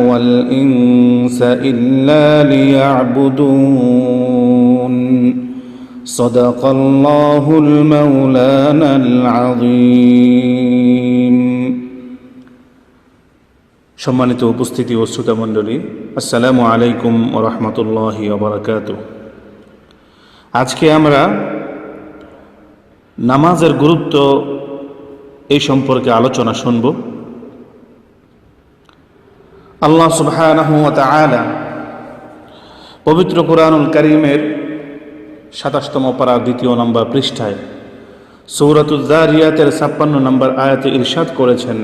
والإنس إلا ليعبدون صدق الله المولانا العظيم সম্মানিত উপস্থিতি ও শ্রোতামণ্ডলী আসসালামু আলাইকুম ও রহমতুল্লাহি ওবরাকাত আজকে আমরা নামাজের গুরুত্ব এই সম্পর্কে আলোচনা শুনব আল্লাহ তাআলা পবিত্র কোরআনুল করিমের সাতাশতম পারা দ্বিতীয় নম্বর পৃষ্ঠায় সৌরাতুল জারিয়াতের ছাপ্পান্ন নম্বর আয়াতে ইরশাদ করেছেন,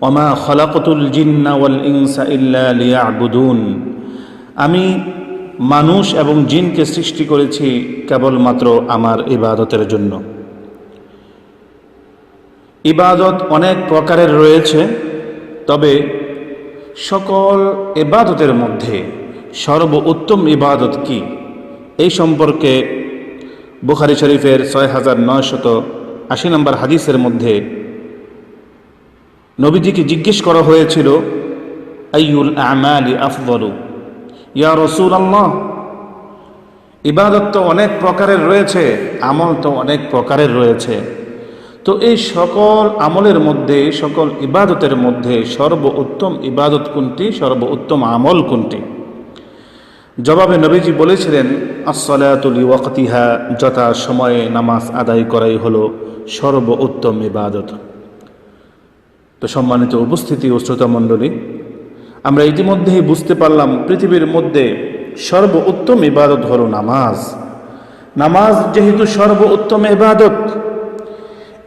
ওমা খলাকতুল জিন্না ওয়াল ইনসা ইল্লা লিয়াবুদুন। আমি মানুষ এবং জিনকে সৃষ্টি করেছি কেবলমাত্র আমার ইবাদতের জন্য। ইবাদত অনেক প্রকারের রয়েছে, তবে সকল ইবাদতের মধ্যে সর্ব উত্তম ইবাদত কি? এই সম্পর্কে বুখারি শরীফের ছয় হাজার নয়শত আশি নম্বর হাদিসের মধ্যে নবীজিকে জিজ্ঞেস করা হয়েছিল আইউল আমালি আফদলু? ইয়া রসুল আল্লাহ ইবাদত তো অনেক প্রকারের রয়েছে, আমল তো অনেক প্রকারের রয়েছে। তো এই সকল আমলের মধ্যে, সকল ইবাদতের মধ্যে সর্ব উত্তম ইবাদত কোনটি সর্ব উত্তম আমল কোনটি? জবাবে নবীজি বলেছিলেন আসলাতুল ওয়াক্তিহা যথা সময়ে নামাজ আদায় করাই হলো সর্ব উত্তম ইবাদত। তো সম্মানিত উপস্থিতি ও শ্রোতামণ্ডলী আমরা ইতিমধ্যেই বুঝতে পারলাম পৃথিবীর মধ্যে সর্ব উত্তম ইবাদত হলো নামাজ। নামাজ যেহেতু সর্ব উত্তম ইবাদত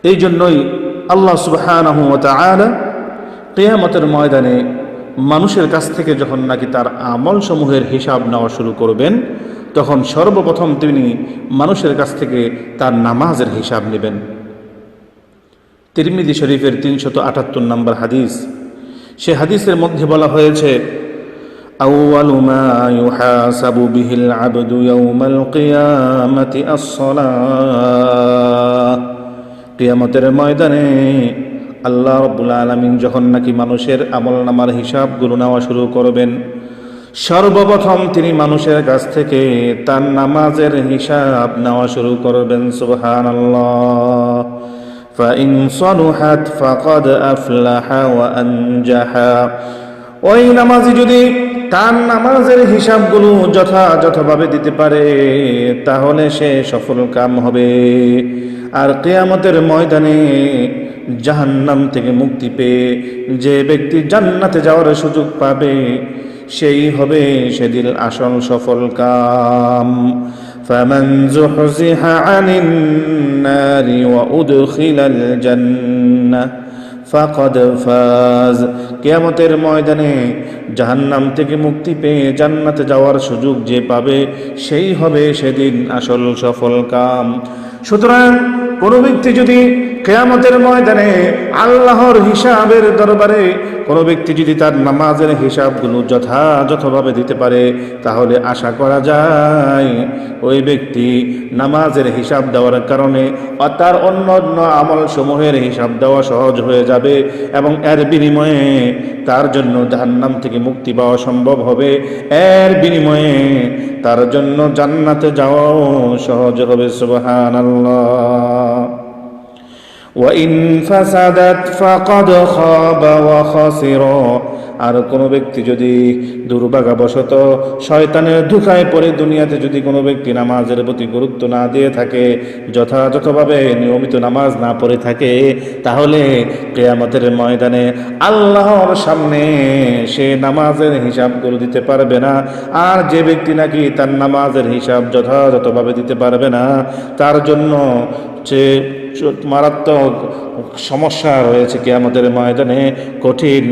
এই জন্যই আল্লাহ সুবহানাহু ওয়া তাআলা কিয়ামতের ময়দানে মানুষের কাছ থেকে যখন নাকি তার আমল সমূহের হিসাব নেওয়া শুরু করবেন তখন সর্বপ্রথম তিনি মানুষের কাছ থেকে তার নামাজের হিসাব নেবেন তিরমিদি শরীফের তিনশত আটাত্তর নম্বর হাদিস সে হাদিসের মধ্যে বলা হয়েছে أول ما يحاسب به العبد يوم القيامة الصلاة কিয়ামতের ময়দানে আল্লাহ রব্বুল আলমিন যখন নাকি মানুষের আমল নামার হিসাবগুলো নেওয়া শুরু করবেন সর্বপ্রথম তিনি মানুষের কাছ থেকে তার নামাজের হিসাব নেওয়া শুরু করবেন সুবহান আল্লাহ فإن صلحت فقد أفلح وأنجح ওই নামাজি যদি তার নামাজের হিসাবগুলো যথাযথভাবে দিতে পারে তাহলে সে সফল কাম হবে আর কেয়ামতের ময়দানে জাহান্নাম থেকে মুক্তি পেয়ে যে ব্যক্তি জান্নাতে যাওয়ার সুযোগ পাবে সেই হবে সেদিন আসল সফল কাম فمن زحزح عن النار وأدخل الجنة ফাকদ ফাজ কেয়ামতের ময়দানে জাহান্নাম থেকে মুক্তি পেয়ে জান্নাতে যাওয়ার সুযোগ যে পাবে সেই হবে সেদিন আসল সফল কাম সুতরাং কোনো ব্যক্তি যদি কেয়ামতের ময়দানে আল্লাহর হিসাবের দরবারে কোনো ব্যক্তি যদি তার নামাজের হিসাবগুলো যথাযথভাবে দিতে পারে, তাহলে আশা করা যায় ওই ব্যক্তি নামাজের হিসাব দেওয়ার কারণে তার অন্য অন্য আমল সমূহের হিসাব দেওয়া সহজ হয়ে যাবে এবং এর বিনিময়ে তার জন্য জাহান্নাম থেকে মুক্তি পাওয়া সম্ভব হবে। এর বিনিময়ে তার জন্য জান্নাতে যাওয়াও সহজ হবে সুবহান আল্লাহ ওয়াইন ফাসাদাত ফাকাদ খাবা ওয়া খাসিরা আর কোনো ব্যক্তি যদি দুর্ভাগাবশত শয়তানের ধুকায় পড়ে দুনিয়াতে যদি কোনো ব্যক্তি নামাজের প্রতি গুরুত্ব না দিয়ে থাকে, যথাযথভাবে নিয়মিত নামাজ না পড়ে থাকে, তাহলে কেয়ামতের ময়দানে আল্লাহর সামনে সে নামাজের হিসাব করে দিতে পারবে না। আর যে ব্যক্তি নাকি তার নামাজের হিসাব যথাযথভাবে দিতে পারবে না, তার জন্য সে মারাত্মক সমস্যা রয়েছে কি আমাদের ময়দানে। কঠিন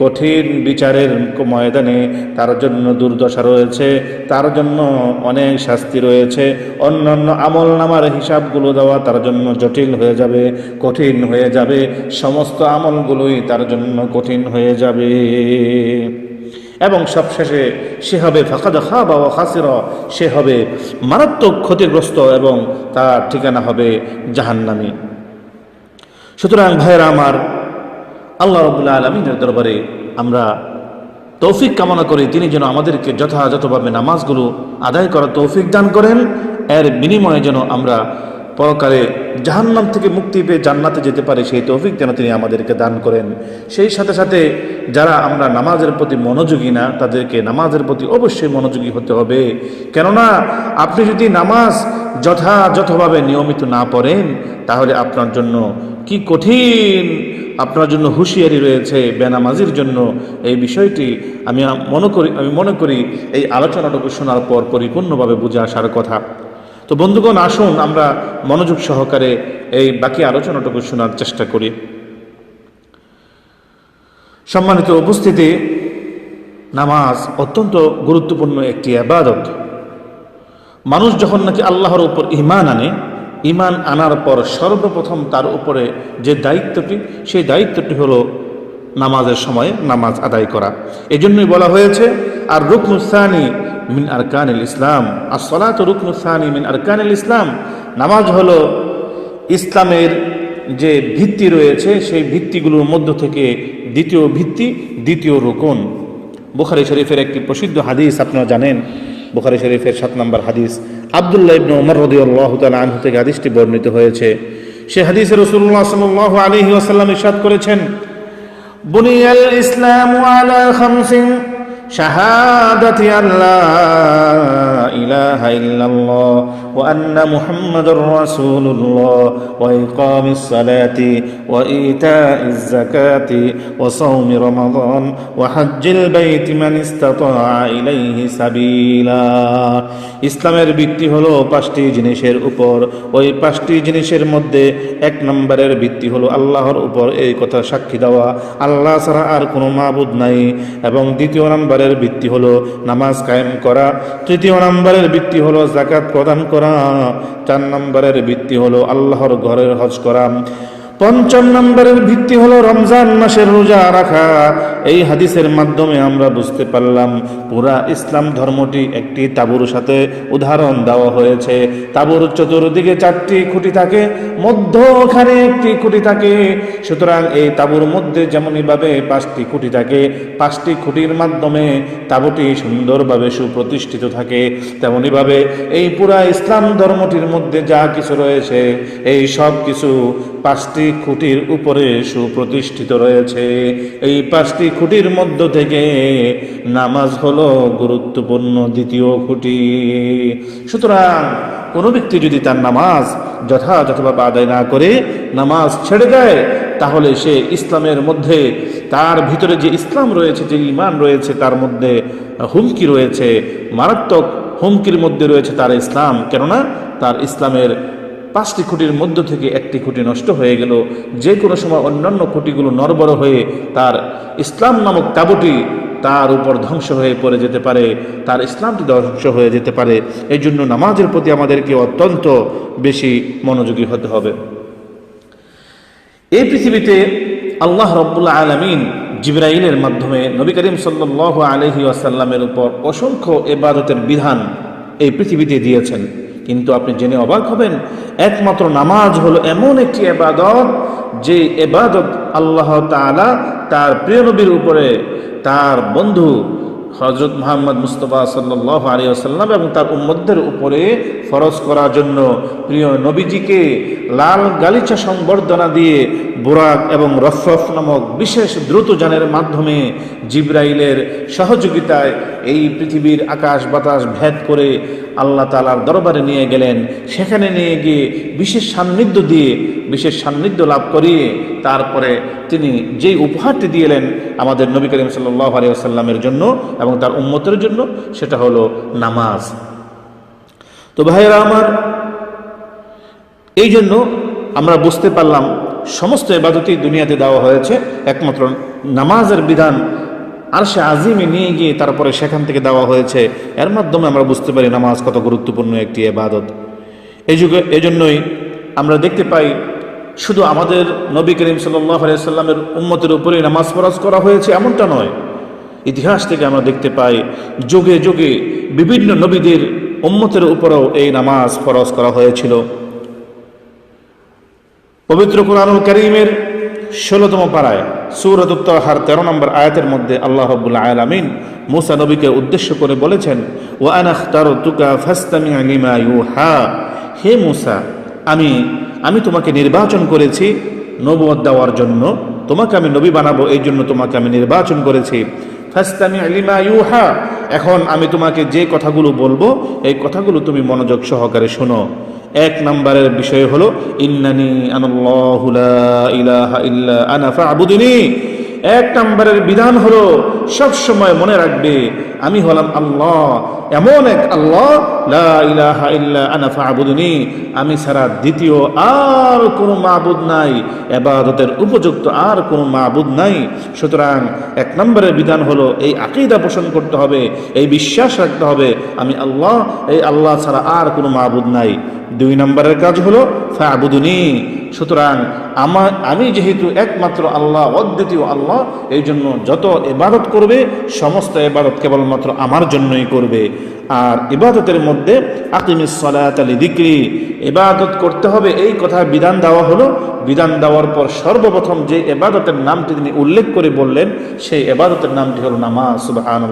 কঠিন বিচারের ময়দানে তার জন্য দুর্দশা রয়েছে, তার জন্য অনেক শাস্তি রয়েছে। অন্যান্য আমল নামার হিসাবগুলো দেওয়া তার জন্য জটিল হয়ে যাবে, কঠিন হয়ে যাবে। সমস্ত আমলগুলোই তার জন্য কঠিন হয়ে যাবে। এবং সবশেষে সে হবে ফাঁকাদ খাবা ও খাসির। সে হবে মারাত্মক ক্ষতিগ্রস্ত এবং তার ঠিকানা হবে জাহান্নামী। সুতরাং ভাইয়েরা আমার, আল্লাহ রবুল্লা আলমিনের দরবারে আমরা তৌফিক কামনা করি। তিনি যেন আমাদেরকে যথাযথভাবে নামাজগুলো আদায় করার তৌফিক দান করেন। এর বিনিময়ে যেন আমরা পরকালে জাহান্নাম থেকে মুক্তি পেয়ে জান্নাতে যেতে পারে সেই তৌফিক যেন তিনি আমাদেরকে দান করেন। সেই সাথে সাথে যারা আমরা নামাজের প্রতি মনোযোগী না, তাদেরকে নামাজের প্রতি অবশ্যই মনোযোগী হতে হবে। কেননা আপনি যদি নামাজ যথাযথভাবে নিয়মিত না পড়েন, তাহলে আপনার জন্য কি কঠিন? আপনার জন্য হুঁশিয়ারি রয়েছে বেনামাজির জন্য। এই বিষয়টি আমি মনে করি, আমি মনে করি এই আলোচনাটুকু শোনার পর পরিপূর্ণভাবে বুঝে আসার কথা। তো বন্ধুগণ, আসুন আমরা মনোযোগ সহকারে এই বাকি আলোচনাটুকু শোনার চেষ্টা করি। সম্মানিত উপস্থিতি, নামাজ অত্যন্ত গুরুত্বপূর্ণ একটি আবাদত। মানুষ যখন নাকি আল্লাহর উপর ইমান আনে ইমান আনার পর সর্বপ্রথম তার উপরে যে দায়িত্বটি, সেই দায়িত্বটি হলো নামাজের সময় নামাজ আদায় করা। এজন্যই বলা হয়েছে, আর রুকনুসানি মিন আরকানিল ইসলাম। আর সলাত রুকনুসানি মিন আরকানিল ইসলাম। নামাজ হলো ইসলামের যে ভিত্তি রয়েছে, সেই ভিত্তিগুলোর মধ্য থেকে দ্বিতীয় ভিত্তি, দ্বিতীয় রোকন। বুখারি শরীফের একটি প্রসিদ্ধ হাদিস, আপনারা জানেন। বুখারি শরীফের সাত নম্বর হাদিস, আবদুল্লাহ ইবনে ওমর রাদিয়াল্লাহু তাআলা আনহু থেকে হাদিসটি বর্ণিত হয়েছে। সে হাদিসে রাসূলুল্লাহ সাল্লাল্লাহু আলাইহি ওয়াসাল্লাম ইরশাদ করেছেন بني الإسلام على خمس شهادة أن لا إله إلا الله وأن محمد رسول الله وإقام الصلاة وإيتاء الزكاة وصوم رمضان وحج البيت من استطاع إليه سبيلا ইসলামের ভিত্তি হলো পাঁচটি জিনিসের উপর ওই পাঁচটি জিনিসের মধ্যে এক নম্বরের ভিত্তি হলো আল্লাহর উপর এই কথা সাক্ষী দেওয়া আল্লাহ ছাড়া আর কোনো মাবুদ নাই এবং দ্বিতীয় নম্বরের ভিত্তি হলো নামাজ কায়েম করা তৃতীয় নম্বরের ভিত্তি হলো জাকাত প্রদান করা। চার নম্বরের ভিত্তি হলো আল্লাহর ঘরের হজ করা। পঞ্চম নম্বরের ভিত্তি হলো রমজান মাসের রোজা রাখা। এই হাদিসের মাধ্যমে আমরা বুঝতে পারলাম পুরা ইসলাম ধর্মটি একটি তাবুর সাথে উদাহরণ দেওয়া হয়েছে। তাবুর চতুর্দিকে চারটি খুঁটি থাকে, মধ্যখানে একটি খুঁটি থাকে। সুতরাং এই তাবুর মধ্যে যেমনইভাবে পাঁচটি খুঁটি থাকে, পাঁচটি খুঁটির মাধ্যমে তাবুটি সুন্দরভাবে সুপ্রতিষ্ঠিত থাকে। তেমনইভাবে এই পুরা ইসলাম ধর্মটির মধ্যে যা কিছু রয়েছে, এই সব কিছু পাঁচটি খুঁটির উপরে সুপ্রতিষ্ঠিত রয়েছে। এই পাঁচটি খুঁটির মধ্য থেকে নামাজ হলো গুরুত্বপূর্ণ দ্বিতীয় খুঁটি। সুতরাং কোনো ব্যক্তি যদি তার নামাজ যথাযথভাবে আদায় না করে নামাজ ছেড়ে দেয়, তাহলে সে ইসলামের মধ্যে, তার ভিতরে যে ইসলাম রয়েছে, যে ইমান রয়েছে, তার মধ্যে হুমকি রয়েছে। মারাত্মক হুমকির মধ্যে রয়েছে তার ইসলাম। কেননা তার ইসলামের পাঁচটি খুঁটির মধ্য থেকে একটি খুঁটি নষ্ট হয়ে গেল। যে কোনো সময় অন্যান্য খুঁটিগুলো নরবর হয়ে তার ইসলাম নামক তাবুটি তার উপর ধ্বংস হয়ে পড়ে যেতে পারে, তার ইসলামটি ধ্বংস হয়ে যেতে পারে। এই জন্য নামাজের প্রতি আমাদেরকে অত্যন্ত বেশি মনোযোগী হতে হবে। এই পৃথিবীতে আল্লাহ রব্বুল্লাহ আলমিন জিব্রাইলের মাধ্যমে নবী করিম সাল্লাহ আলহি আসাল্লামের উপর অসংখ্য এবাদতের বিধান এই পৃথিবীতে দিয়েছেন। কিন্তু আপনি জেনে অবাক হবেন, একমাত্র নামাজ হলো এমন একটি এবাদত যে এবাদত আল্লাহ তালা তার প্রিয় নবীর উপরে তার বন্ধু হজরত মোহাম্মদ মুস্তফা সাল্লাহ আলী আসাল্লাম এবং তার উম্মদের উপরে ফরজ করার জন্য প্রিয় নবীজিকে লাল গালিচা সংবর্ধনা দিয়ে বোরাক এবং রফরফ নামক বিশেষ দ্রুত যানের মাধ্যমে জিব্রাইলের সহযোগিতায় এই পৃথিবীর আকাশ বাতাস ভেদ করে আল্লাহ তালার দরবারে নিয়ে গেলেন। সেখানে নিয়ে গিয়ে বিশেষ সান্নিধ্য দিয়ে, বিশেষ সান্নিধ্য লাভ করিয়ে তারপরে তিনি যেই উপহারটি দিয়েলেন আমাদের নবী করিম সাল্লাহ আলিয়াল্লামের জন্য এবং তার উম্মতের জন্য, সেটা হলো নামাজ। তো ভাইয়েরা আমার, এই জন্য আমরা বুঝতে পারলাম সমস্ত এবাদতই দুনিয়াতে দেওয়া হয়েছে। একমাত্র নামাজের বিধান আর সে আজিমে নিয়ে গিয়ে তারপরে সেখান থেকে দেওয়া হয়েছে। এর মাধ্যমে আমরা বুঝতে পারি নামাজ কত গুরুত্বপূর্ণ একটি এবাদত এই যুগে, এজন্যই আমরা দেখতে পাই, শুধু আমাদের নবী করিম সাল্লামের উম্মতের উপরে নামাজ ফরাজ করা হয়েছে, এমনটা নয়। ইতিহাস থেকে আমরা দেখতে পাই, যুগে যুগে বিভিন্ন নবীদের উম্মতের উপরেও এই নামাজ ফরজ করা হয়েছিল। পবিত্র কোরআনুল করিমের ষোলোতম পাড়ায় সুরত হার তেরো নম্বর আয়াতের মধ্যে আল্লাহ রবুল্লা আলামিন মুসা নবীকে উদ্দেশ্য করে বলেছেন ও আনাখতার তুকা ফাস্তামি আলিমা হা হে মুসা, আমি আমি তোমাকে নির্বাচন করেছি নবুয়ত দেওয়ার জন্য। তোমাকে আমি নবী বানাবো, এই জন্য তোমাকে আমি নির্বাচন করেছি। ফাস্তামি আলিমা ইউহা। এখন আমি তোমাকে যে কথাগুলো বলব, এই কথাগুলো তুমি মনোযোগ সহকারে শোনো। এক নম্বরের বিষয় হলো ইন্নানি আনাল্লাহু লা ইলাহা ইল্লা আনা ফা'বুদুনি। এক নম্বরের বিধান হলো, সব সময় মনে রাখবে, আমি হলাম আল্লাহ, এমন এক আল্লাহ, লা ইলাহা ইল্লা আনা ফা'বুদুনি, আমি ছাড়া দ্বিতীয় আর কোনো মাবুদ নাই, এবাদতের উপযুক্ত আর কোনো মাবুদ নাই। সুতরাং এক নম্বরের বিধান হলো, এই আকিদা পোষণ করতে হবে, এই বিশ্বাস রাখতে হবে, আমি আল্লাহ, এই আল্লাহ ছাড়া আর কোনো মাবুদ নাই। দুই নম্বরের কাজ হলো, ফাবুদুনি সুতরাং আমার আমি যেহেতু একমাত্র আল্লাহ, অদ্বিতীয় আল্লাহ এই জন্য যত এবাদত করবে, সমস্ত এবাদত কেবলমাত্র আমার জন্যই করবে। আর ইবাদতের মধ্যে আকিমিস সলাত আলী দিক্রি। ইবাদত করতে হবে, এই কথা বিধান দেওয়া হলো। বিধান দেওয়ার পর সর্বপ্রথম যে এবাদতের নামটি তিনি উল্লেখ করে বললেন, সেই এবাদতের নামটি হলো নামাজ সুবাহান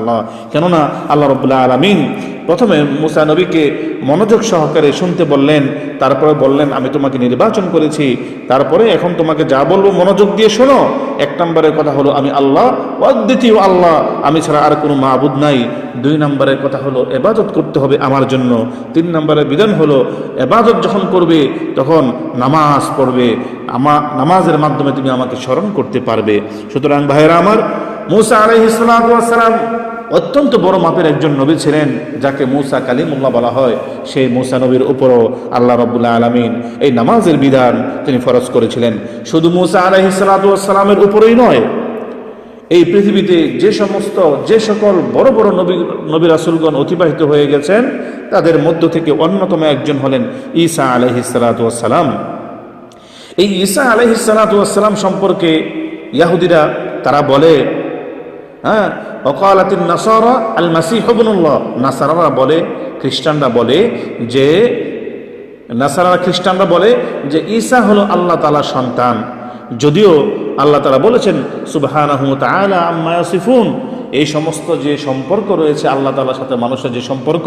কেননা আল্লাহ রবুল্লাহ আলমিন প্রথমে মুসা নবীকে মনোযোগ সহকারে শুনতে বললেন, তারপরে বললেন, আমি তোমাকে নির্বাচন করেছি। তারপরে এখন তোমাকে যা বলব মনোযোগ দিয়ে শোনো। এক নম্বরের কথা হলো, আমি আল্লাহ, অদ্বিতীয় আল্লাহ। আমি ছাড়া আর কোনো মাবুদ নাই। দুই নম্বরের কথা হলো এবাদত করতে হবে আমার জন্য। তিন নম্বরের বিধান হলো এবাদত যখন করবে, তখন নামাজ পড়বে। আমা, নামাজের মাধ্যমে তুমি আমাকে স্মরণ করতে পারবে। সুতরাং ভাইয়েরা আমার, মুসা আলহিসাম অত্যন্ত বড় মাপের একজন নবী ছিলেন, যাকে মুসা কালিমুল্লাহ বলা হয়। সেই মুসা নবীর উপরও আল্লাহ রবুল্লাহ আলমিন এই নামাজের বিধান তিনি ফরজ করেছিলেন। শুধু মুসা আলহিসালামের উপরেই নয় এই পৃথিবীতে যে সমস্ত, যে সকল বড় বড় নবী নবী রাসুলগণ অতিবাহিত হয়ে গেছেন, তাদের মধ্য থেকে অন্যতম একজন হলেন ঈসা আলহিসালাম এই ঈসা আলহিসালাম সম্পর্কে ইয়াহুদিরা তারা বলে হ্যাঁ অকালাতিন নাসারা আল মাসিহ হবনুল্লাহ নাসারারা বলে, খ্রিস্টানরা বলে যে নাসারা খ্রিস্টানরা বলে যে, ঈসা হলো আল্লাহ তালা সন্তান। যদিও আল্লাহ তালা বলেছেন সুবাহান আম্মা সিফুন এই সমস্ত যে সম্পর্ক রয়েছে আল্লাহ তালার সাথে মানুষের যে সম্পর্ক,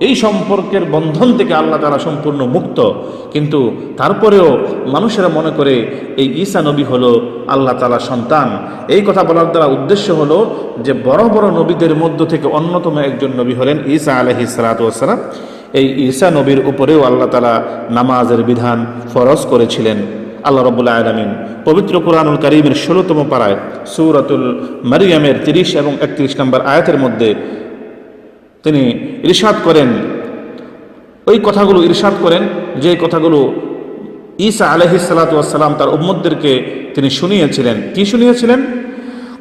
এই সম্পর্কের বন্ধন থেকে আল্লাহ তালা সম্পূর্ণ মুক্ত। কিন্তু তারপরেও মানুষেরা মনে করে, এই ঈসা নবী হলো আল্লাহ তালা সন্তান। এই কথা বলার দ্বারা উদ্দেশ্য হলো যে, বড় বড় নবীদের মধ্য থেকে অন্যতম একজন নবী হলেন ঈসা আলহি সালাতাম এই ঈসা নবীর উপরেও আল্লাহ তালা নামাজের বিধান ফরজ করেছিলেন। আল্লাহ রবুল্লা আলমিন পবিত্র কোরআনুল করিমের ষোলোতম পাড়ায় সৌরাতুল মারিয়ামের তিরিশ এবং একত্রিশ নম্বর আয়াতের মধ্যে তিনি ইরশাদ করেন ওই কথাগুলো ইরশাদ করেন যে কথাগুলো ঈসা আলহি সালাতাম তার উম্মদদেরকে তিনি শুনিয়েছিলেন কি শুনিয়েছিলেন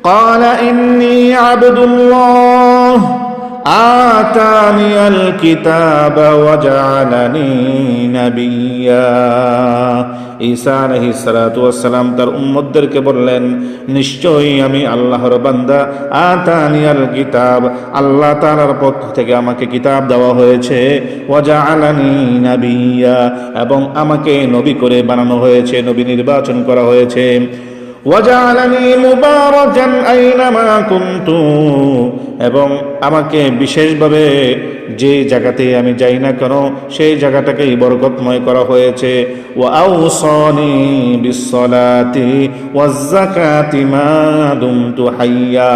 قال إني عبد الله আতানি আল কিতাব ওয়া জালানি নাবিয়্যা ঈসা আলাইহিস সালাতু ওয়াসসালাম তার উম্মতদেরকে বললেন, নিশ্চয়ই আমি আল্লাহর বান্দা। আতানি আল কিতাব। আল্লাহ তাআলার পক্ষ থেকে আমাকে কিতাব দেওয়া হয়েছে। ওয়া জালানি নাবিয়্যা এবং আমাকে নবী করে বানানো হয়েছে, নবী নির্বাচন করা হয়েছে। ওয়াজালানি মুবারাকান আইনামা কুনতু এবং আমাকে বিশেষভাবে যে জায়গাতে আমি যাই না কেন, সেই জায়গাটাকেই বরকতময় করা হয়েছে। ও আউসানি বিসসালাতি ওয়াজ যাকাতি মা দুমতু হাইয়া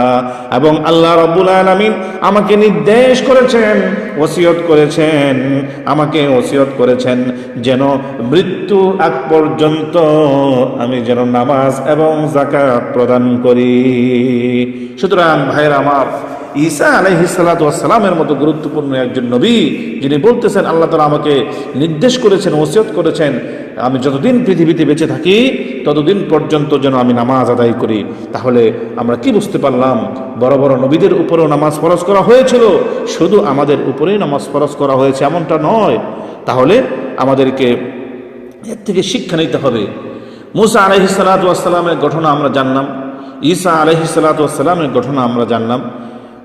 এবং আল্লাহ রাব্বুল আলামিন আমাকে নির্দেশ করেছেন ওসিয়ত করেছেন, আমাকে ওসিয়ত করেছেন যেন মৃত্যু আগ পর্যন্ত আমি যেন নামাজ এবং জাকাত প্রদান করি। সুতরাং ভাইয়ের আমার, ঈসা আলহিসাল্লামের মতো গুরুত্বপূর্ণ একজন নবী যিনি বলতেছেন, আল্লাহ তালা আমাকে নির্দেশ করেছেন, ওসিয়ত করেছেন, আমি যতদিন পৃথিবীতে বেঁচে থাকি ততদিন পর্যন্ত যেন আমি নামাজ আদায় করি, তাহলে আমরা কি বুঝতে পারলাম? বড় বড় নবীদের উপরেও নামাজ ফরজ করা হয়েছিল, শুধু আমাদের উপরেই নামাজ ফরজ করা হয়েছে এমনটা নয়। তাহলে আমাদেরকে এর থেকে শিক্ষা নিতে হবে। মুসা আলহি সালাতামের ঘটনা আমরা জানলাম, ঈসা আলহি সালাতামের ঘটনা আমরা জানলাম।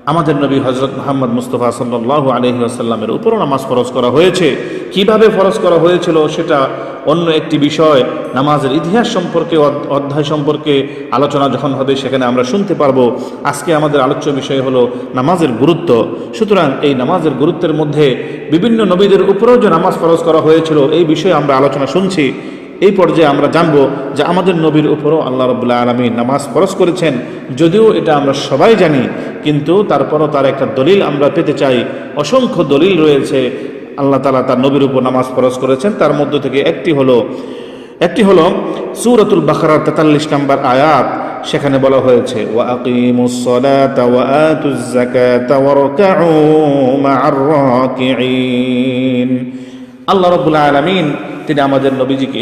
আমাদের নবী হজরত মোহাম্মদ মুস্তফা সাল্লাহ আলহি আসাল্লামের উপরও নামাজ ফরজ করা হয়েছে। কীভাবে ফরজ করা হয়েছিল সেটা অন্য একটি বিষয়। নামাজের ইতিহাস সম্পর্কে অধ্যায় সম্পর্কে আলোচনা যখন হবে সেখানে আমরা শুনতে পারব। আজকে আমাদের আলোচ্য বিষয় হলো নামাজের গুরুত্ব। সুতরাং এই নামাজের গুরুত্বের মধ্যে বিভিন্ন নবীদের উপরেও যে নামাজ ফরজ করা হয়েছিল, এই বিষয়ে আমরা আলোচনা শুনছি। এই পর্যায়ে আমরা জানব যে আমাদের নবীর উপরও আল্লাহ রবুল্লাহ আলমী নামাজ ফরজ করেছেন। যদিও এটা আমরা সবাই জানি, কিন্তু তারপরও তার একটা দলিল আমরা পেতে চাই। অসংখ্য দলিল রয়েছে, আল্লাহ তালা তার নবীর উপর নামাজ ফরজ করেছেন। তার মধ্য থেকে একটি হলো একটি হলো সুরতুল বাখারার তেতাল্লিশ নম্বর আয়াত। সেখানে বলা হয়েছে, ওয়া আল্লাহ রব্বুল আলামিন তিনি আমাদের নবীজিকে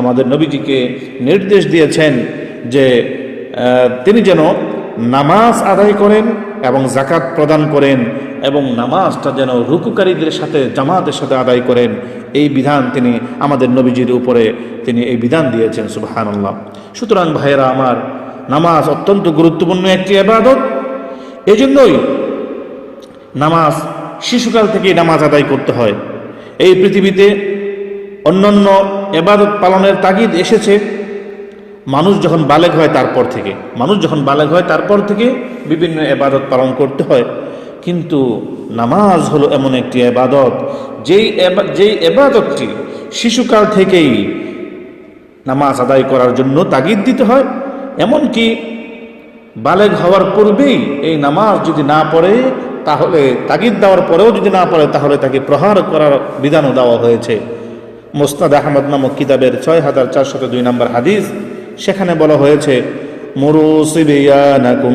আমাদের নবীজিকে নির্দেশ দিয়েছেন যে তিনি যেন নামাজ আদায় করেন এবং জাকাত প্রদান করেন এবং নামাজটা যেন রুকুকারীদের সাথে, জামাতের সাথে আদায় করেন। এই বিধান তিনি আমাদের নবীজির উপরে তিনি এই বিধান দিয়েছেন সুবাহান্লাহ সুতরাং ভাইয়েরা আমার, নামাজ অত্যন্ত গুরুত্বপূর্ণ একটি আবাদত এজন্যই নামাজ শিশুকাল থেকেই নামাজ আদায় করতে হয়। এই পৃথিবীতে অন্যান্য এবাদত পালনের তাগিদ এসেছে। মানুষ যখন বালেগ হয় তারপর থেকে, মানুষ যখন বালেগ হয় তারপর থেকে বিভিন্ন এবাদত পালন করতে হয়। কিন্তু নামাজ হলো এমন একটি এবাদত, যেই যেই এবাদতটি শিশুকাল থেকেই নামাজ আদায় করার জন্য তাগিদ দিতে হয়। এমনকি বালেগ হওয়ার পূর্বেই এই নামাজ যদি না পড়ে তাহলে তাগিদ দেওয়ার পরেও যদি না পড়ে তাহলে তাকে প্রহার করার বিধানও দেওয়া হয়েছে। মোস্তাদ আহমদ নামক কিতাবের ছয় হাজার চারশত দুই নম্বর হাদিস, সেখানে বলা হয়েছে মুরু সিবিয়ানাকুম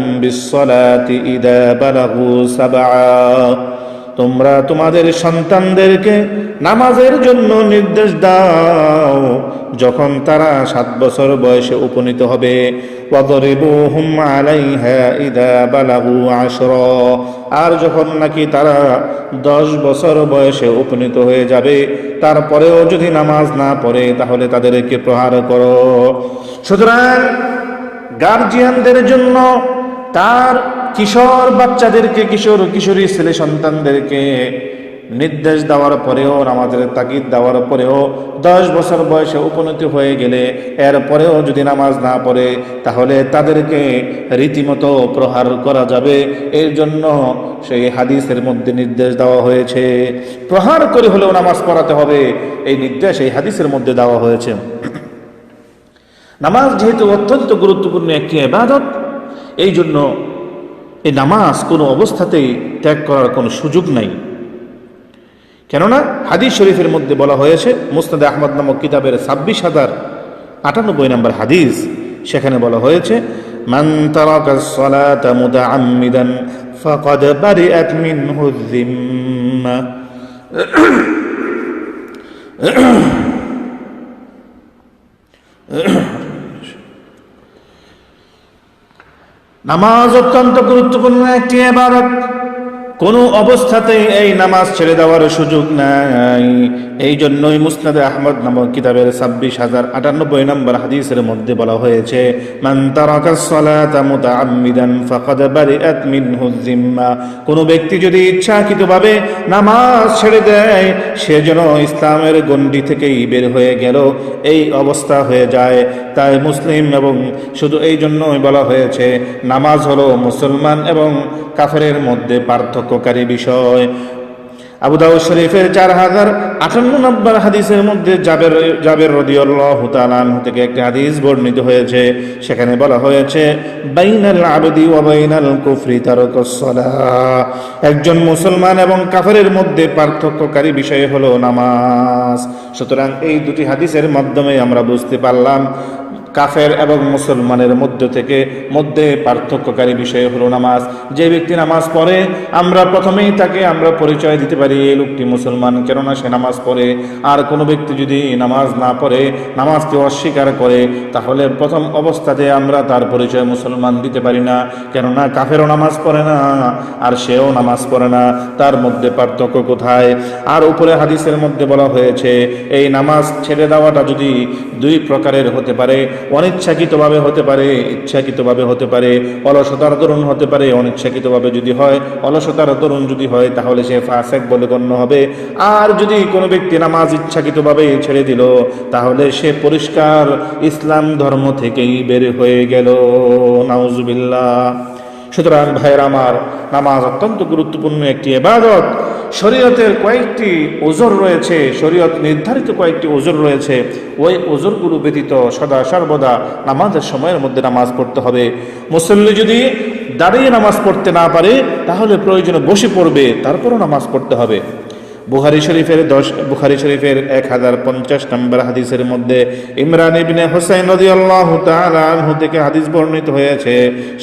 ইদা বালাগু সাবআ। তোমরা তোমাদের সন্তানদেরকে নামাজের জন্য নির্দেশ দাও। যখন তারা সাত বছর বয়সে উপনীত হবে আর যখন নাকি তারা দশ বছর বয়সে উপনীত হয়ে যাবে, তারপরেও যদি নামাজ না পড়ে, তাহলে তাদেরকে প্রহার করো। সুতরাং গার্জিয়ানদের জন্য তার কিশোর বাচ্চাদেরকে, কিশোর কিশোরী ছেলে সন্তানদেরকে নির্দেশ দেওয়ার পরেও, নামাজের তাগিদ দেওয়ার পরেও দশ বছর বয়সে উপনীত হয়ে গেলে, এর পরেও যদি নামাজ না পড়ে, তাহলে তাদেরকে রীতিমতো প্রহার করা যাবে। এর জন্য সেই হাদিসের মধ্যে নির্দেশ দেওয়া হয়েছে, প্রহার করে হলেও নামাজ পড়াতে হবে। এই নির্দেশ এই হাদিসের মধ্যে দেওয়া হয়েছে। নামাজ যেহেতু অত্যন্ত গুরুত্বপূর্ণ একটি এবাদত এই জন্য এই নামাজ কোনো অবস্থাতেই ত্যাগ করার কোনো সুযোগ নাই। কেননা হাদিস শরীফের মধ্যে বলা হয়েছে মুস্তাদ আহমদ নামক কিতাবের ছাব্বিশ হাজার আটানব্বই নম্বর হাদিস, সেখানে বলা হয়েছে নামাজ অত্যন্ত গুরুত্বপূর্ণ একটি এবারত কোনো অবস্থাতেই এই নামাজ ছেড়ে দেওয়ার সুযোগ নাই। এই জন্যই মুসনাদে আহমদ নামক কিতাবের ছাব্বিশ হাজার আটানব্বই নম্বর হাদিসের মধ্যে বলা হয়েছে কোন ব্যক্তি যদি ইচ্ছাকৃতভাবে নামাজ ছেড়ে দেয়, সে যেন ইসলামের গণ্ডি থেকেই বের হয়ে গেল, এই অবস্থা হয়ে যায়। তাই মুসলিম এবং শুধু এই জন্যই বলা হয়েছে, নামাজ হলো মুসলমান এবং কাফেরের মধ্যে পার্থক্যকারী বিষয়। আবু দাউদ শরীফের চার হাজার আটান্ন নম্বর হাদিসের মধ্যে জাবের জাবের রদিউল্লাহ তাআলাহ থেকে একটি হাদিস বর্ণিত হয়েছে। সেখানে বলা হয়েছে, বাইনাল আবদি ও বাইনাল কুফরি তারকাস সালাহ একজন মুসলমান এবং কাফারের মধ্যে পার্থক্যকারী বিষয় হলো নামাজ। সুতরাং এই দুটি হাদিসের মাধ্যমে আমরা বুঝতে পারলাম কাফের এবং মুসলমানের মধ্য থেকে মধ্যে পার্থক্যকারী বিষয় হলো নামাজ। যে ব্যক্তি নামাজ পড়ে, আমরা প্রথমেই তাকে আমরা পরিচয় দিতে পারি এই লোকটি মুসলমান, কেননা সে নামাজ পড়ে। আর কোনো ব্যক্তি যদি নামাজ না পড়ে, নামাজকে অস্বীকার করে, তাহলে প্রথম অবস্থাতে আমরা তার পরিচয় মুসলমান দিতে পারি না। কেননা কাফেরও নামাজ পড়ে না, আর সেও নামাজ পড়ে না। তার মধ্যে পার্থক্য কোথায়? আর উপরে হাদিসের মধ্যে বলা হয়েছে, এই নামাজ ছেড়ে দেওয়াটা যদি দুই প্রকারের হতে পারে। অনিচ্ছাকৃতভাবে হতে পারে, ইচ্ছাকৃতভাবে হতে পারে, অলসতার তরুণ হতে পারে, অনিচ্ছাকৃতভাবে যদি হয়, অলসতার তরুণ যদি হয়, তাহলে সে ফাসেক বলে গণ্য হবে। আর যদি কোনো ব্যক্তি নামাজ ইচ্ছাকৃতভাবে ছেড়ে দিল, তাহলে সে পরিষ্কার ইসলাম ধর্ম থেকেই বের হয়ে গেল। নাউজুবিল্লাহ। সুতরাং ভাইয়ের আমার, নামাজ অত্যন্ত গুরুত্বপূর্ণ একটি এবাদত শরীয়তের কয়েকটি ওজোর রয়েছে, শরীয়ত নির্ধারিত কয়েকটি ওজোর রয়েছে। ওই ওজোরগুলো ব্যতীত সদা সর্বদা নামাজের সময়ের মধ্যে নামাজ পড়তে হবে। মুসল্লি যদি দাঁড়িয়ে নামাজ পড়তে না পারে, তাহলে প্রয়োজনে বসে পড়বে, তারপরও নামাজ পড়তে হবে। বুখারি শরীফের দশ, বুখারি শরীফের এক হাজার পঞ্চাশ নম্বর হাদিসের মধ্যে ইমরান ইবনে হোসেন রদিয়াল্লাহ আনহু থেকে হাদিস বর্ণিত হয়েছে।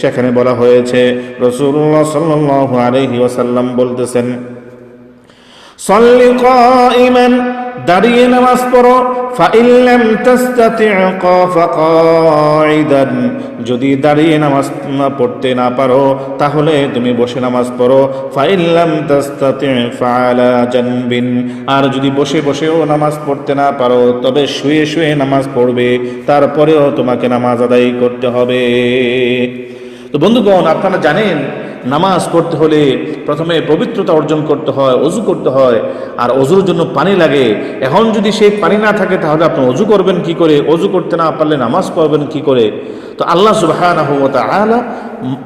সেখানে বলা হয়েছে রসুল্লাহ সাল্লাহ আলহি ওসাল্লাম বলতেছেন, সল্লি কাইমান দাঁড়িয়ে নামাজ পড়ো যদি দাঁড়িয়ে নামাজ পড়তে না পারো, তাহলে তুমি বসে নামাজ পড়ো, ফাইল্লাম জানবিন। আর যদি বসে বসেও নামাজ পড়তে না পারো, তবে শুয়ে শুয়ে নামাজ পড়বে, তারপরেও তোমাকে নামাজ আদায় করতে হবে। তো বন্ধুগণ, আপনারা জানেন নামাজ পড়তে হলে প্রথমে পবিত্রতা অর্জন করতে হয়, অজু করতে হয়, আর অজুর জন্য পানি লাগে। এখন যদি সেই পানি না থাকে, তাহলে আপনি অজু করবেন কি করে? অজু করতে না পারলে নামাজ পড়বেন কি করে? তো আল্লাহ সুবাহ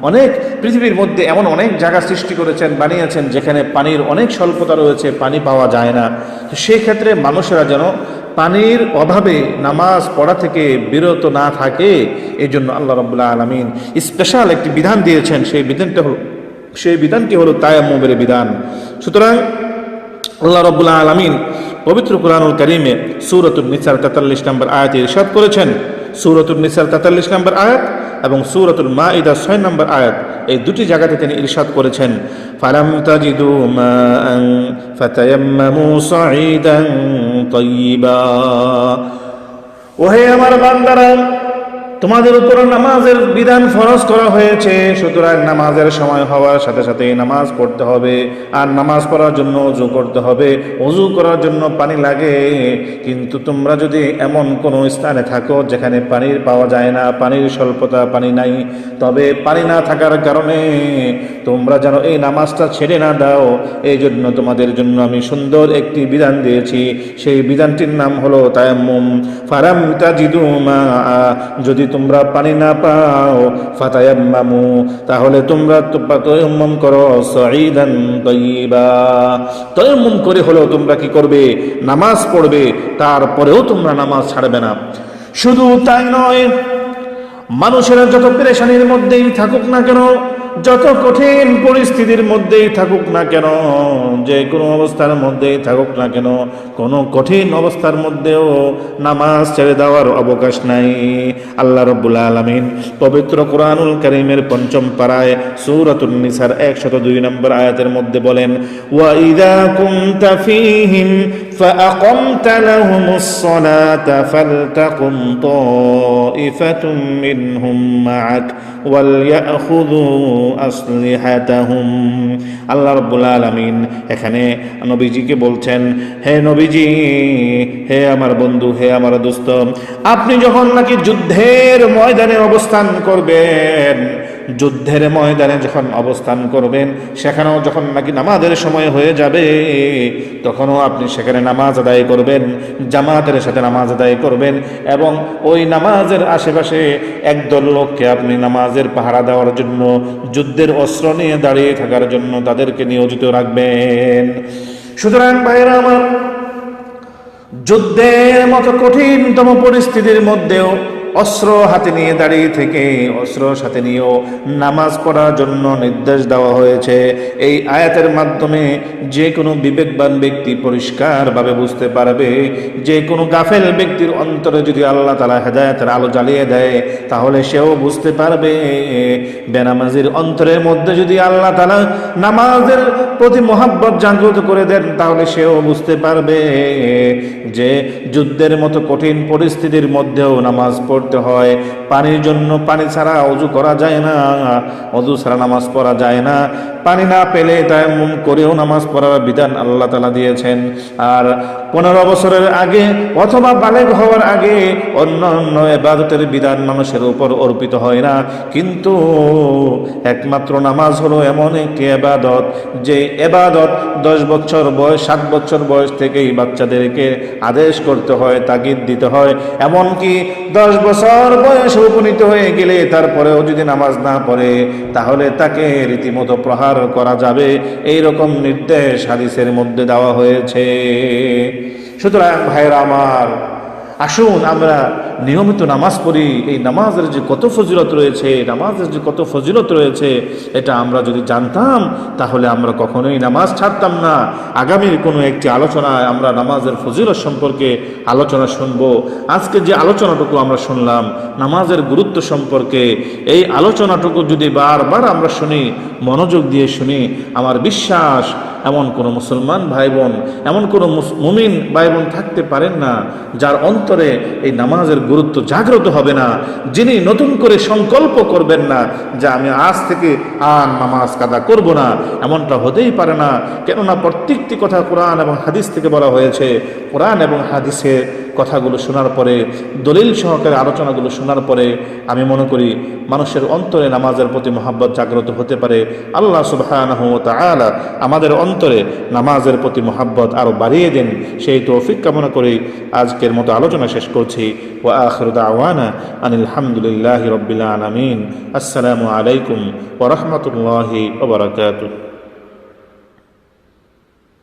অনেক পৃথিবীর মধ্যে এমন অনেক জায়গা সৃষ্টি করেছেন, বানিয়েছেন, যেখানে পানির অনেক স্বল্পতা রয়েছে, পানি পাওয়া যায় না। তো সেই ক্ষেত্রে মানুষেরা যেন পানির অভাবে নামাজ পড়া থেকে বিরত না থাকে, এই জন্য আল্লাহ রব্বুল্লাহ আলমিন স্পেশাল একটি বিধান দিয়েছেন। সেই বিধানটা হল সেই বিধানটি হলো তায়াম্মুমের বিধান। সুতরাং আল্লাহ রব্বুল্লাহ আলমিন পবিত্র কুরআনুল করিমে সুরতুল নিসার তেতাল্লিশ নম্বর আয়াতে ইরশাদ করেছেন। সুরতুল নিসার তেতাল্লিশ নম্বর আয়াত এবং সুরতুল মা ইদা ছয় নম্বর আয়াত, এই দুটি জায়গাতে তিনি ইরশাদ করেছেন। ফালাম তাজিদু মাআন ফাতায়াম্মামু সাঈদান তাইয়্যিবা ওহে আমার বান্দারা তোমাদের উপর নামাজের বিধান ফরজ করা হয়েছে, সুতরাং নামাজের সময় হওয়ার সাথে সাথে নামাজ পড়তে হবে। আর নামাজ পড়ার জন্য অজু করতে হবে। অজু করার জন্য পানি লাগে। কিন্তু তোমরা যদি এমন কোনো স্থানে থাকো যেখানে পানির পাওয়া যায় না, পানির স্বল্পতা, পানি নাই, তবে পানি না থাকার কারণে তোমরা যেন এই নামাজটা ছেড়ে না দাও। এই জন্য তোমাদের জন্য আমি সুন্দর একটি বিধান দিয়েছি। সেই বিধানটির নাম হলো তায়াম্মুম। ফারাম তাজিদু মা। যদি তোমরা পানি না পাও, ফাতায়াম্মামু, তাহলে তোমরা তয়াম্মুম করো সাঈদান তাইয়িবা তয়াম্মুম করে হলেও তোমরা কি করবে? নামাজ পড়বে, তারপরেও তোমরা নামাজ ছাড়বে না। শুধু তাই নয়, মানুষেরা যত পেরেশানির মধ্যেই থাকুক না কেন যত কঠিন পরিস্থিতির মধ্যেই থাকুক না কেন যে কোনো অবস্থার মধ্যেই থাকুক না কেন কোনো কঠিন অবস্থার মধ্যেও নামাজ ছেড়ে দেওয়ার অবকাশ নাই আল্লাহ রব্বুল আলমিন পবিত্র কোরআনুল করিমের পঞ্চম পাড়ায় সূরাতুন নিসার একশত দুই নম্বর আয়াতের মধ্যে বলেন ওয়াইদা কুনতা ফীহিম فأقمت لهم الصلاة فلتقم طائفة منهم معك وليأخذوا আসলিহাতাহুম। আল্লাহ রব্বুল আলমিন এখানে নবীজিকে বলছেন, হে নবীজি, হে আমার বন্ধু, হে আমার দোস্ত, আপনি যখন নাকি যুদ্ধের ময়দানে অবস্থান করবেন যুদ্ধের ময়দানে যখন অবস্থান করবেন, সেখানেও যখন নাকি নামাজের সময় হয়ে যাবে, তখনও আপনি সেখানে নামাজ আদায় করবেন, জামাতের সাথে নামাজ আদায় করবেন এবং ওই নামাজের আশেপাশে একদল লোককে আপনি নামাজের পাহারা দেওয়ার জন্য, যুদ্ধের অস্ত্র নিয়ে দাঁড়িয়ে থাকার জন্য তাদেরকে নিয়োজিত রাখবেন। সুতরাং ভাইরা আমার, যুদ্ধের মতো কঠিনতম পরিস্থিতির মধ্যেও অস্ত্র হাতে নিয়ে দাঁড়িয়ে থেকে অস্ত্র সাথে নিয়েও নামাজ পড়ার জন্য নির্দেশ দেওয়া হয়েছে। এই আয়াতের মাধ্যমে যে কোনো বিবেকবান ব্যক্তি পরিষ্কারভাবে বুঝতে পারবে যে কোনো গাফেল ব্যক্তির অন্তরে যদি আল্লাহ তালা হেদায়তের আলো জ্বালিয়ে দেয়, তাহলে সেও বুঝতে পারবে। বেনামাজির অন্তরের মধ্যে যদি আল্লাহ তালা নামাজের প্রতি মহাব্বত জাগ্রত করে দেন, তাহলে সেও বুঝতে পারবে যে যুদ্ধের মতো কঠিন পরিস্থিতির মধ্যেও নামাজ পড়তে হয়। পানির জন্য পানি ছাড়া অজু করা যায় না, অজু ছাড়া নামাজ পড়া যায় না। পানি না পেলে তাই মুম করেও নামাজ পড়ার বিধান আল্লাহ তালা দিয়েছেন। আর পনেরো বছরের আগে অথবা বালেগ হওয়ার আগে অন্য অন্য এবাদতের বিধান মানুষের উপর অর্পিত হয় না। কিন্তু একমাত্র নামাজ হলো এমন একটি এবাদত, যে এবাদত দশ বছর বয়স, সাত বছর বয়স থেকেই বাচ্চাদেরকে আদেশ করতে হয়, তাগিদ দিতে হয়। এমনকি দশ বছর বয়সে উপনীত হয়ে গেলে তারপরেও যদি নামাজ না পড়ে, তাহলে তাকে রীতিমতো প্রহার করা যাবে। এই রকম নির্দেশ হাদিসের মধ্যে দেওয়া হয়েছে। সুতরাং ভাইরা আমার আসুন আমরা নিয়মিত নামাজ পড়ি। এই নামাজের যে কত ফজিলত রয়েছে নামাজের যে কত ফজিলত রয়েছে, এটা আমরা যদি জানতাম, তাহলে আমরা কখনোই নামাজ ছাড়তাম না। আগামীর কোনো একটি আলোচনায় আমরা নামাজের ফজিলত সম্পর্কে আলোচনা শুনব। আজকে যে আলোচনাটুকু আমরা শুনলাম, নামাজের গুরুত্ব সম্পর্কে, এই আলোচনাটুকু যদি বারবার আমরা শুনি, মনোযোগ দিয়ে শুনি, আমার বিশ্বাস এমন কোনো মুসলমান ভাই বোন এমন কোনো মুমিন ভাই বোন থাকতে পারেন না, যার অন্তরে এই নামাজের গুরুত্ব জাগ্রত হবে না, যিনি নতুন করে সংকল্প করবেন না যে আমি আজ থেকে আর নামাজ কাদা করব না। এমনটা হতেই পারে না। কেননা প্রত্যেকটি কথা কোরআন এবং হাদিস থেকে বলা হয়েছে। কোরআন এবং হাদিসের কথাগুলো শোনার পরে, দলিল সহকারে আলোচনাগুলো শোনার পরে আমি মনে করি মানুষের অন্তরে নামাজের প্রতি মহাব্বত জাগ্রত হতে পারে। আল্লাহ তাআলা আমাদের অন্তরে নামাজের প্রতি মহাব্বত আরও বাড়িয়ে দেন। সেই তৌফিক কামনা করে আজকের মতো আলোচনা শেষ করছি। ওয়া আখিরু দাওয়ানা আনিল হামদুলিল্লাহি রাব্বিল আলামিন। আসসালামু আলাইকুম ওয়া রাহমাতুল্লাহি ওয়া বারাকাতুহু।